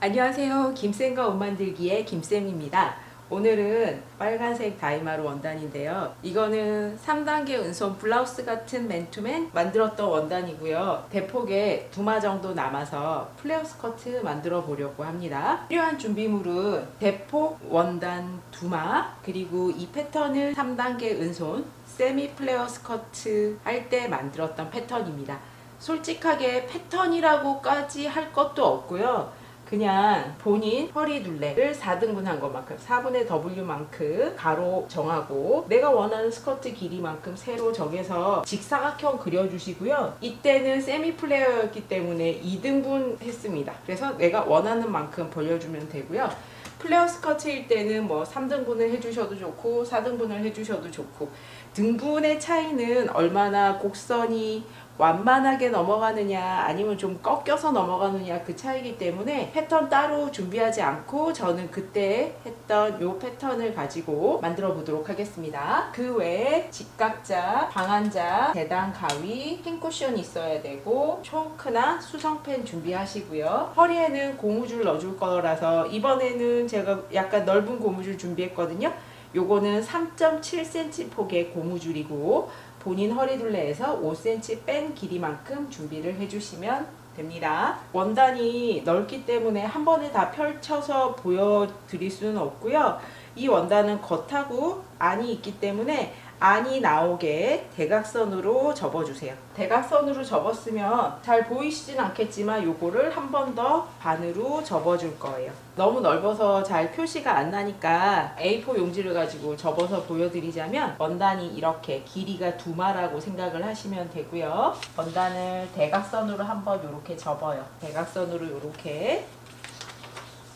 안녕하세요. 김쌤과 옷 만들기의 김쌤입니다. 오늘은 빨간색 다이마루 원단인데요. 이거는 3단계 은손 블라우스 같은 맨투맨 만들었던 원단이고요. 대폭에 두마 정도 남아서 플레어 스커트 만들어 보려고 합니다. 필요한 준비물은 대폭 원단 두마 그리고 이 패턴은 3단계 은손 세미 플레어 스커트 할 때 만들었던 패턴입니다. 솔직하게 패턴이라고까지 할 것도 없고요. 그냥 본인 허리 둘레를 4등분 한 것만큼 4분의 W만큼 가로 정하고 내가 원하는 스커트 길이만큼 세로 정해서 직사각형 그려주시고요. 이때는 세미 플레어였기 때문에 2등분 했습니다. 그래서 내가 원하는 만큼 벌려주면 되고요. 플레어 스커트일 때는 뭐 3등분을 해주셔도 좋고 4등분을 해주셔도 좋고 등분의 차이는 얼마나 곡선이 완만하게 넘어가느냐 아니면 좀 꺾여서 넘어가느냐 그 차이기 때문에 패턴 따로 준비하지 않고 저는 그때 했던 요 패턴을 가지고 만들어 보도록 하겠습니다. 그 외에 직각자, 방한자, 계단 가위, 핑 쿠션이 있어야 되고 초크나 수성펜 준비하시고요. 허리에는 고무줄 넣어줄 거라서 이번에는 제가 약간 넓은 고무줄 준비했거든요. 요거는 3.7cm 폭의 고무줄이고 본인 허리 둘레에서 5cm 뺀 길이만큼 준비를 해주시면 됩니다. 원단이 넓기 때문에 한 번에 다 펼쳐서 보여드릴 수는 없고요. 이 원단은 겉하고 안이 있기 때문에 안이 나오게 대각선으로 접어주세요. 대각선으로 접었으면 잘 보이시진 않겠지만 요거를 한 번 더 반으로 접어줄 거예요. 너무 넓어서 잘 표시가 안 나니까 A4 용지를 가지고 접어서 보여드리자면 원단이 이렇게 길이가 두 마라고 생각을 하시면 되고요. 원단을 대각선으로 한번 이렇게 접어요. 대각선으로 이렇게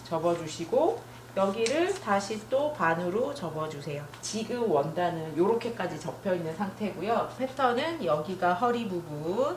접어주시고 여기를 다시 또 반으로 접어주세요. 지금 원단은 이렇게까지 접혀 있는 상태고요. 패턴은 여기가 허리 부분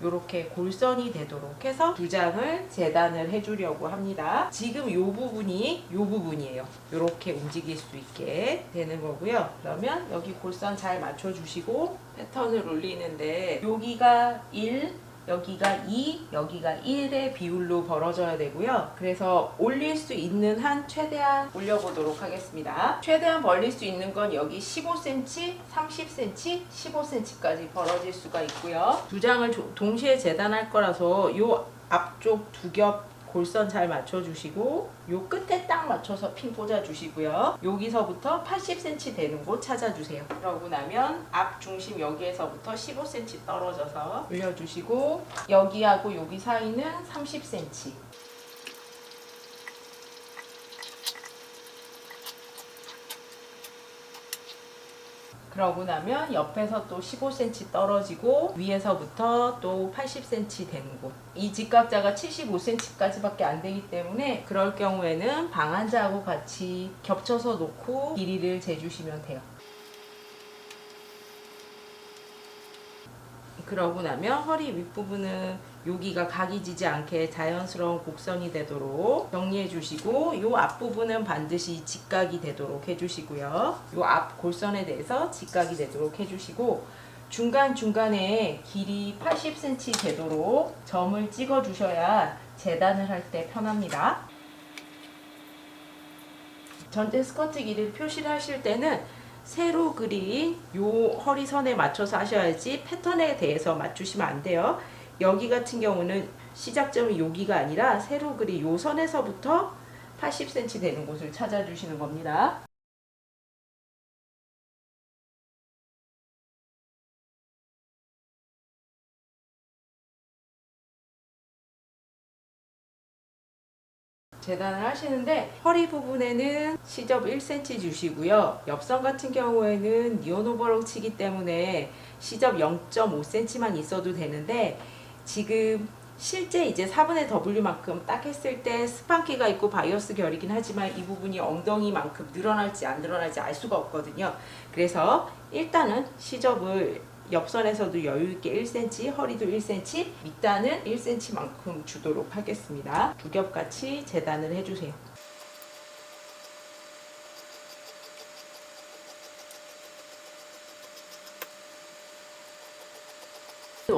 이렇게 골선이 되도록 해서 두 장을 재단을 해주려고 합니다. 지금 이 부분이 이 부분이에요. 이렇게 움직일 수 있게 되는 거고요. 그러면 여기 골선 잘 맞춰주시고 패턴을 올리는데 여기가 1, 여기가 2, 여기가 1의 비율로 벌어져야 되고요. 그래서 올릴 수 있는 한 최대한 올려보도록 하겠습니다. 최대한 벌릴 수 있는 건 여기 15cm, 30cm, 15cm까지 벌어질 수가 있고요. 두 장을 조- 동시에 재단할 거라서 이 앞쪽 두 겹 골선 잘 맞춰주시고 요 끝에 딱 맞춰서 핀 꽂아주시고요. 여기서부터 80cm 되는 곳 찾아주세요. 그러고 나면 앞 중심 여기에서부터 15cm 떨어져서 올려주시고 여기하고 여기 사이는 30cm. 그러고 나면 옆에서 또 15cm 떨어지고 위에서부터 또 80cm 되는 곳. 이 직각자가 75cm까지밖에 안 되기 때문에 그럴 경우에는 방한자하고 같이 겹쳐서 놓고 길이를 재주시면 돼요. 그러고 나면 허리 윗부분은 여기가 각이 지지 않게 자연스러운 곡선이 되도록 정리해 주시고 요 앞부분은 반드시 직각이 되도록 해 주시고요. 요앞 골선에 대해서 직각이 되도록 해 주시고 중간중간에 길이 80cm 되도록 점을 찍어 주셔야 재단을 할 때 편합니다. 전체 스커트 길이를 표시를 하실 때는 세로 그린 요 허리선에 맞춰서 하셔야지 패턴에 대해서 맞추시면 안 돼요. 여기 같은 경우는 시작점이 여기가 아니라 세로 그린 요 선에서부터 80cm 되는 곳을 찾아주시는 겁니다. 재단을 하시는데 허리 부분에는 시접 1cm 주시고요. 옆선 같은 경우에는 니온 오버록 치기 때문에 시접 0.5cm만 있어도 되는데 지금 실제 이제 4분의 W만큼 딱 했을 때 스판키가 있고 바이어스 결이긴 하지만 이 부분이 엉덩이만큼 늘어날지 안 늘어날지 알 수가 없거든요. 그래서 일단은 시접을 옆선에서도 여유 있게 1cm, 허리도 1cm, 밑단은 1cm만큼 주도록 하겠습니다. 두 겹 같이 재단을 해주세요.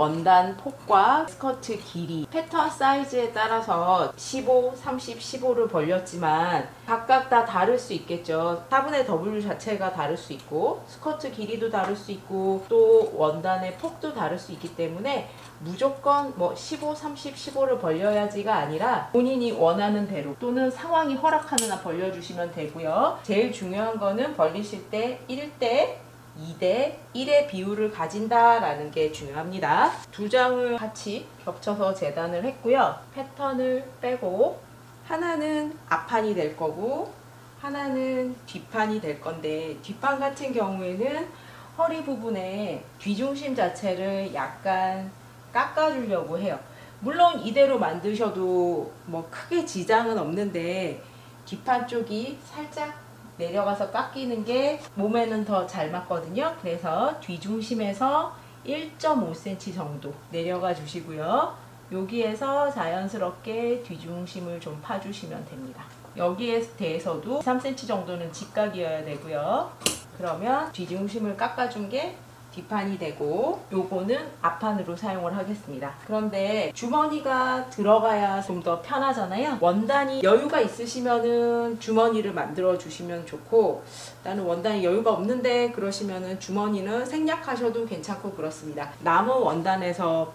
원단 폭과 스커트 길이, 패턴 사이즈에 따라서 15, 30, 15를 벌렸지만 각각 다 다를 수 있겠죠. 4분의 W 자체가 다를 수 있고 스커트 길이도 다를 수 있고 또 원단의 폭도 다를 수 있기 때문에 무조건 뭐 15, 30, 15를 벌려야지가 아니라 본인이 원하는 대로 또는 상황이 허락하는 한 벌려주시면 되고요. 제일 중요한 거는 벌리실 때 1대 2대 1의 비율을 가진다라는 게 중요합니다. 두 장을 같이 겹쳐서 재단을 했고요. 패턴을 빼고 하나는 앞판이 될 거고 하나는 뒷판이 될 건데 뒷판 같은 경우에는 허리 부분에 뒤중심 자체를 약간 깎아주려고 해요. 물론 이대로 만드셔도 뭐 크게 지장은 없는데 뒷판 쪽이 살짝 내려가서 깎이는 게 몸에는 더 잘 맞거든요. 그래서 뒤중심에서 1.5cm 정도 내려가 주시고요. 여기에서 자연스럽게 뒤중심을 좀 파주시면 됩니다. 여기에 대해서도 3cm 정도는 직각이어야 되고요. 그러면 뒤중심을 깎아준 게 뒷판이 되고 요거는 앞판으로 사용을 하겠습니다. 그런데 주머니가 들어가야 좀 더 편하잖아요. 원단이 여유가 있으시면은 주머니를 만들어 주시면 좋고 나는 원단이 여유가 없는데 그러시면은 주머니는 생략하셔도 괜찮고 그렇습니다. 남은 원단에서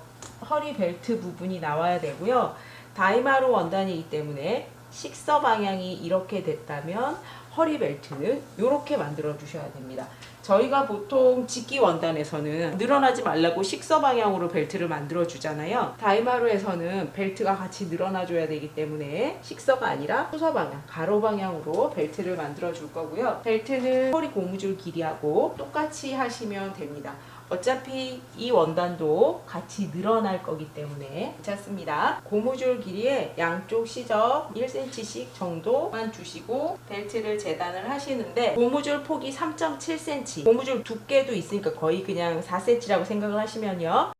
허리 벨트 부분이 나와야 되고요. 다이마루 원단이기 때문에 식서 방향이 이렇게 됐다면 허리 벨트는 이렇게 만들어 주셔야 됩니다. 저희가 보통 직기 원단에서는 늘어나지 말라고 식서 방향으로 벨트를 만들어 주잖아요. 다이마루에서는 벨트가 같이 늘어나 줘야 되기 때문에 식서가 아니라 수서 방향, 가로 방향으로 벨트를 만들어 줄 거고요. 벨트는 허리 고무줄 길이하고 똑같이 하시면 됩니다. 어차피 이 원단도 같이 늘어날 거기 때문에 괜찮습니다. 고무줄 길이에 양쪽 시접 1cm씩 정도만 주시고 벨트를 재단을 하시는데 고무줄 폭이 3.7cm 고무줄 두께도 있으니까 거의 그냥 4cm라고 생각을 하시면요.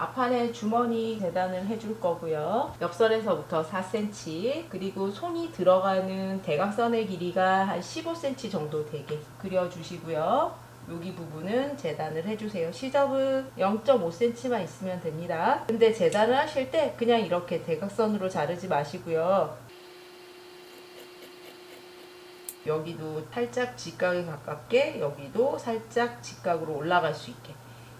앞판에 주머니 재단을 해줄 거고요. 옆선에서부터 4cm 그리고 손이 들어가는 대각선의 길이가 한 15cm 정도 되게 그려주시고요. 여기 부분은 재단을 해주세요. 시접은 0.5cm만 있으면 됩니다. 근데 재단을 하실 때 그냥 이렇게 대각선으로 자르지 마시고요. 여기도 살짝 직각에 가깝게 여기도 살짝 직각으로 올라갈 수 있게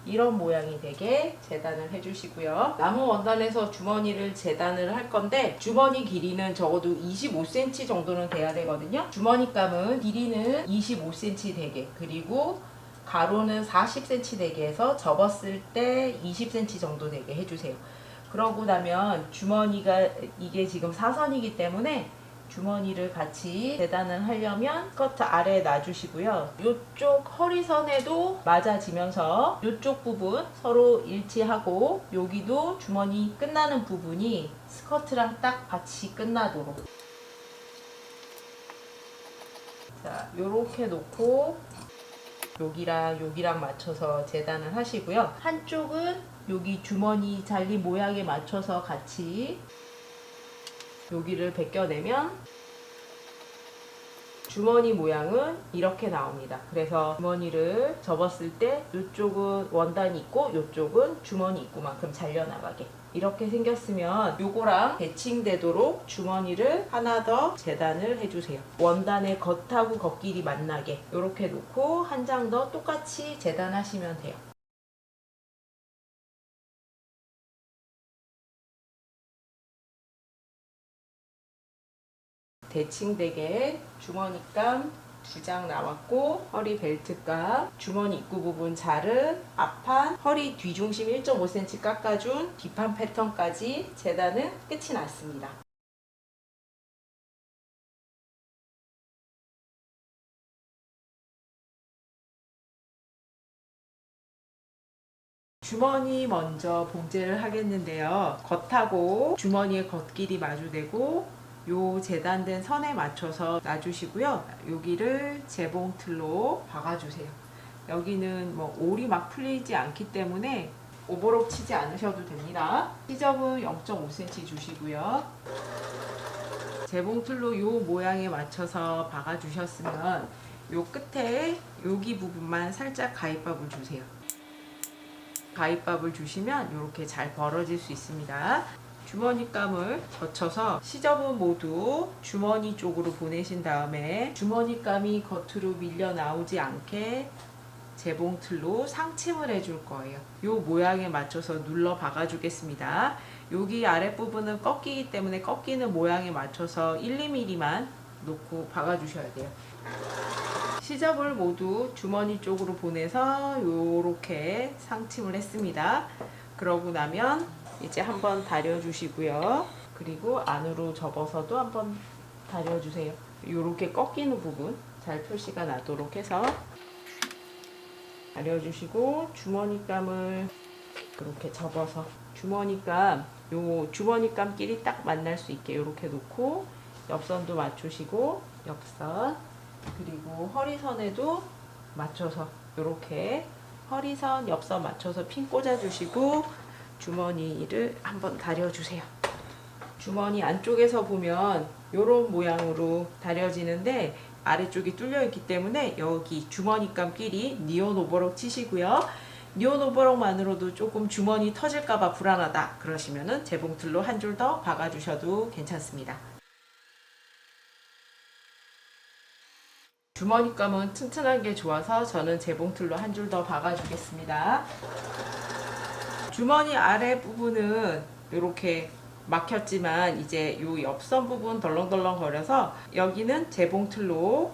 이런 모양이 되게 재단을 해주시고요. 나무 원단에서 주머니를 재단을 할 건데 주머니 길이는 적어도 25cm 정도는 돼야 되거든요. 주머니 감은 길이는 25cm 되게 그리고 가로는 40cm 되게 해서 접었을 때 20cm 정도 되게 해주세요. 그러고 나면 주머니가 이게 지금 사선이기 때문에 주머니를 같이 재단을 하려면 스커트 아래에 놔주시고요. 이쪽 허리선에도 맞아지면서 이쪽 부분 서로 일치하고 여기도 주머니 끝나는 부분이 스커트랑 딱 같이 끝나도록 자, 요렇게 놓고 여기랑 여기랑 맞춰서 재단을 하시고요. 한쪽은 여기 주머니 잘리 모양에 맞춰서 같이 여기를 벗겨내면 주머니 모양은 이렇게 나옵니다. 그래서 주머니를 접었을 때 이쪽은 원단이 있고 이쪽은 주머니 있고만큼 잘려나가게 이렇게 생겼으면 요거랑 배칭되도록 주머니를 하나 더 재단을 해주세요. 원단의 겉하고 겉길이 만나게 이렇게 놓고 한 장 더 똑같이 재단하시면 돼요. 대칭되게 주머니감 두 장 나왔고 허리 벨트감 주머니 입구 부분 자른 앞판 허리 뒤중심 1.5cm 깎아준 뒷판 패턴까지 재단은 끝이 났습니다. 주머니 먼저 봉제를 하겠는데요. 겉하고 주머니의 겉길이 마주되고 요 재단된 선에 맞춰서 놔주시고요. 여기를 재봉틀로 박아주세요. 여기는 뭐 올이 막 풀리지 않기 때문에 오버록 치지 않으셔도 됩니다. 시접은 0.5cm 주시고요. 재봉틀로 요 모양에 맞춰서 박아주셨으면 요 끝에 여기 부분만 살짝 가위밥을 주세요. 가위밥을 주시면 이렇게 잘 벌어질 수 있습니다. 주머니감을 거쳐서 시접은 모두 주머니 쪽으로 보내신 다음에 주머니감이 겉으로 밀려 나오지 않게 재봉틀로 상침을 해줄 거예요. 요 모양에 맞춰서 눌러 박아 주겠습니다. 여기 아랫부분은 꺾이기 때문에 꺾이는 모양에 맞춰서 1, 2mm만 놓고 박아 주셔야 돼요. 시접을 모두 주머니 쪽으로 보내서 요렇게 상침을 했습니다. 그러고 나면 이제 한번 다려 주시고요. 그리고 안으로 접어서도 한번 다려 주세요. 요렇게 꺾이는 부분 잘 표시가 나도록 해서 다려 주시고 주머니감을 이렇게 접어서 주머니감 요 주머니감끼리 딱 만날 수 있게 이렇게 놓고 옆선도 맞추시고 옆선 그리고 허리선에도 맞춰서 이렇게 허리선 옆선 맞춰서 핀 꽂아 주시고 주머니를 한번 다려 주세요. 주머니 안쪽에서 보면 이런 모양으로 다려지는데 아래쪽이 뚫려 있기 때문에 여기 주머니감끼리 니온 오버록 치시고요. 니온 오버록만으로도 조금 주머니 터질까봐 불안하다 그러시면은 재봉틀로 한 줄 더 박아주셔도 괜찮습니다. 주머니감은 튼튼한 게 좋아서 저는 재봉틀로 한 줄 더 박아주겠습니다. 주머니 아래 부분은 이렇게 막혔지만 이제 요 옆선 부분 덜렁덜렁 거려서 여기는 재봉틀로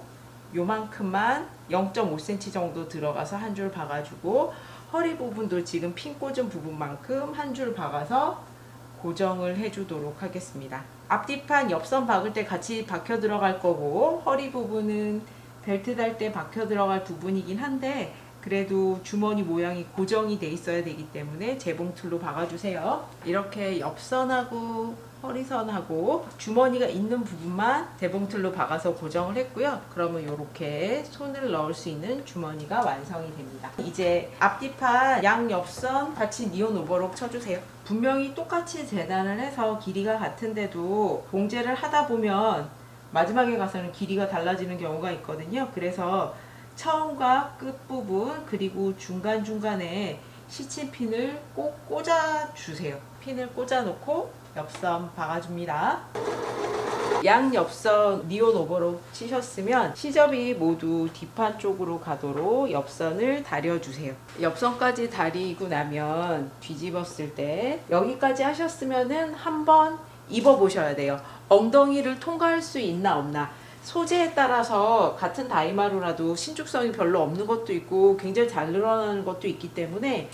요만큼만 0.5cm 정도 들어가서 한 줄 박아주고 허리 부분도 지금 핀 꽂은 부분만큼 한 줄 박아서 고정을 해주도록 하겠습니다. 앞뒤판 옆선 박을 때 같이 박혀 들어갈 거고 허리 부분은 벨트 달 때 박혀 들어갈 부분이긴 한데 그래도 주머니 모양이 고정이 돼 있어야 되기 때문에 재봉틀로 박아주세요. 이렇게 옆선하고 허리선하고 주머니가 있는 부분만 재봉틀로 박아서 고정을 했고요. 그러면 이렇게 손을 넣을 수 있는 주머니가 완성이 됩니다. 이제 앞뒤판 양 옆선 같이 니온 오버록 쳐주세요. 분명히 똑같이 재단을 해서 길이가 같은데도 봉제를 하다 보면 마지막에 가서는 길이가 달라지는 경우가 있거든요. 그래서 처음과 끝 부분 그리고 중간 중간에 시침핀을 꼭 꽂아 주세요. 핀을 꽂아 놓고 옆선 박아줍니다. 양 옆선 니온 오버로 치셨으면 시접이 모두 뒷판 쪽으로 가도록 옆선을 다려주세요. 옆선까지 다리고 나면 뒤집었을 때 여기까지 하셨으면은 한번 입어 보셔야 돼요. 엉덩이를 통과할 수 있나 없나. 소재에 따라서 같은 다이마루라도 신축성이 별로 없는 것도 있고 굉장히 잘 늘어나는 것도 있기 때문에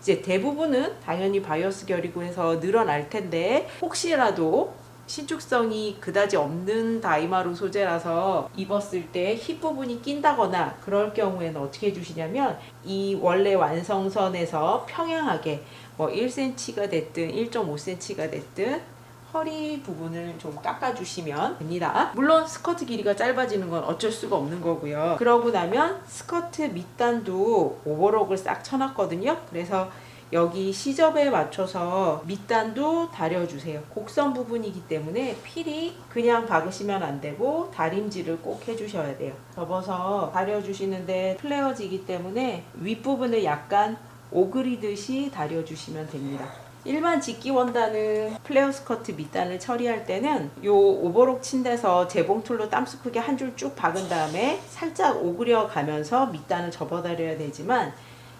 이제 대부분은 당연히 바이오스 결이고 해서 늘어날 텐데 혹시라도 신축성이 그다지 없는 다이마루 소재라서 입었을 때 힙 부분이 낀다거나 그럴 경우에는 어떻게 해주시냐면 이 원래 완성선에서 평행하게 뭐 1cm가 됐든 1.5cm가 됐든 허리 부분을 좀 깎아주시면 됩니다. 물론 스커트 길이가 짧아지는 건 어쩔 수가 없는 거고요. 그러고 나면 스커트 밑단도 오버록을 싹 쳐놨거든요. 그래서 여기 시접에 맞춰서 밑단도 다려주세요. 곡선 부분이기 때문에 필히 그냥 박으시면 안 되고 다림질을 꼭 해주셔야 돼요. 접어서 다려주시는데 플레어지기 때문에 윗부분을 약간 오그리듯이 다려주시면 됩니다. 일반 직기 원단은 플레어 스커트 밑단을 처리할 때는 요 오버록 친 데서 재봉틀로 땀수 크게 한 줄 쭉 박은 다음에 살짝 오그려 가면서 밑단을 접어다려야 되지만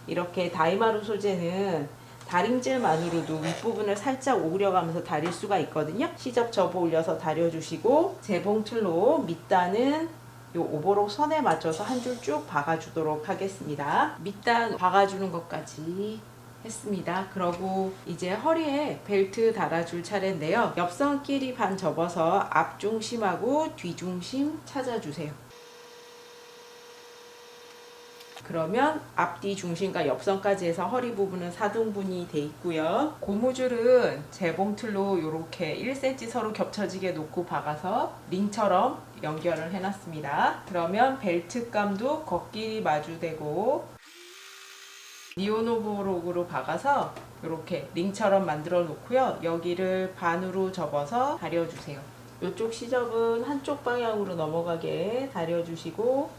이렇게 다이마루 소재는 다림질만으로도 윗부분을 살짝 오그려 가면서 다릴 수가 있거든요. 시접 접어 올려서 다려주시고 재봉틀로 밑단은 요 오버록 선에 맞춰서 한 줄 쭉 박아주도록 하겠습니다. 밑단 박아주는 것까지 했습니다. 그러고 이제 허리에 벨트 달아줄 차례인데요. 옆선끼리 반 접어서 앞중심하고 뒤중심 찾아주세요. 그러면 앞뒤 중심과 옆선까지 해서 허리 부분은 사등분이 돼 있고요. 고무줄은 재봉틀로 이렇게 1cm 서로 겹쳐지게 놓고 박아서 링처럼 연결을 해놨습니다. 그러면 벨트감도 겉길이 마주되고 니오노보록으로 박아서 이렇게 링처럼 만들어 놓고요. 여기를 반으로 접어서 다려주세요. 이쪽 시접은 한쪽 방향으로 넘어가게 다려주시고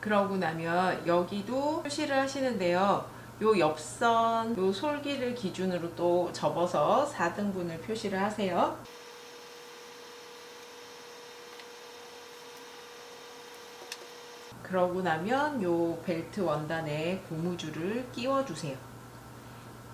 그러고 나면 여기도 표시를 하시는데요. 요 옆선, 요 솔기를 기준으로 또 접어서 4등분을 표시를 하세요. 그러고 나면 요 벨트 원단에 고무줄을 끼워 주세요.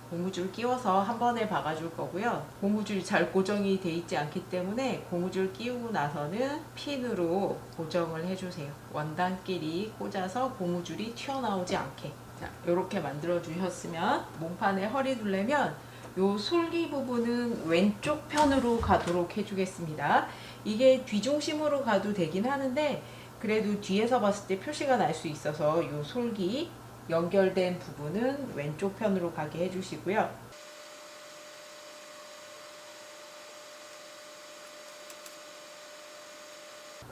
고무줄 끼워서 한 번에 박아줄 거고요. 고무줄이 잘 고정이 돼 있지 않기 때문에 고무줄 끼우고 나서는 핀으로 고정을 해주세요. 원단끼리 꽂아서 고무줄이 튀어나오지 않게. 자, 이렇게 만들어 주셨으면 몸판에 허리 둘레면 요 솔기 부분은 왼쪽 편으로 가도록 해주겠습니다. 이게 뒤중심으로 가도 되긴 하는데 그래도 뒤에서 봤을 때 표시가 날 수 있어서 요 솔기 연결된 부분은 왼쪽 편으로 가게 해주시고요.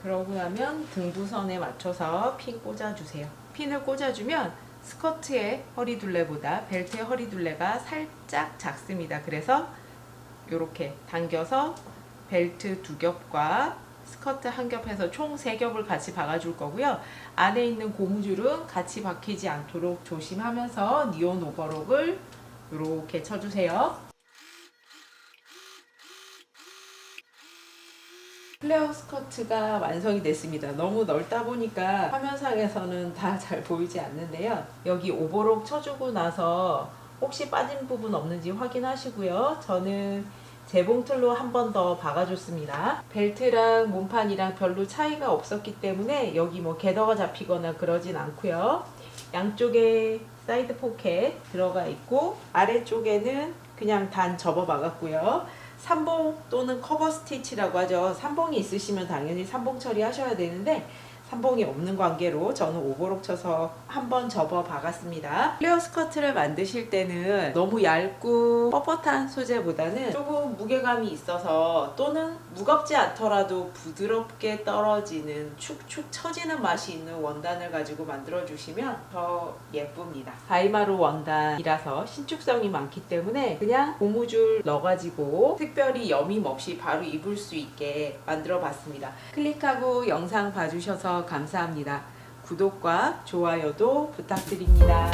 그러고 나면 등부선에 맞춰서 핀 꽂아주세요. 핀을 꽂아주면 스커트의 허리둘레보다 벨트의 허리둘레가 살짝 작습니다. 그래서 이렇게 당겨서 벨트 두 겹과 스커트 한 겹 해서 총세 겹을 같이 박아줄 거고요. 안에 있는 고무줄은 같이 박히지 않도록 조심하면서 니온 오버록을 이렇게 쳐주세요. 플레어 스커트가 완성이 됐습니다. 너무 넓다 보니까 화면상에서는 다 잘 보이지 않는데요. 여기 오버록 쳐주고 나서 혹시 빠진 부분 없는지 확인하시고요. 저는 재봉틀로 한 번 더 박아줬습니다. 벨트랑 몸판이랑 별로 차이가 없었기 때문에 여기 뭐 게더가 잡히거나 그러진 않고요. 양쪽에 사이드 포켓 들어가 있고 아래쪽에는 그냥 단 접어 박았고요. 삼봉 또는 커버 스티치라고 하죠. 삼봉이 있으시면 당연히 삼봉 처리하셔야 되는데 삼봉이 없는 관계로 저는 오버록 쳐서 한번 접어 박았습니다. 플레어 스커트를 만드실 때는 너무 얇고 뻣뻣한 소재보다는 조금 무게감이 있어서 또는 무겁지 않더라도 부드럽게 떨어지는 축축 처지는 맛이 있는 원단을 가지고 만들어 주시면 더 예쁩니다. 다이마루 원단이라서 신축성이 많기 때문에 그냥 고무줄 넣어가지고 특별히 여밈 없이 바로 입을 수 있게 만들어 봤습니다. 클릭하고 영상 봐주셔서 감사합니다. 구독과 좋아요도 부탁드립니다.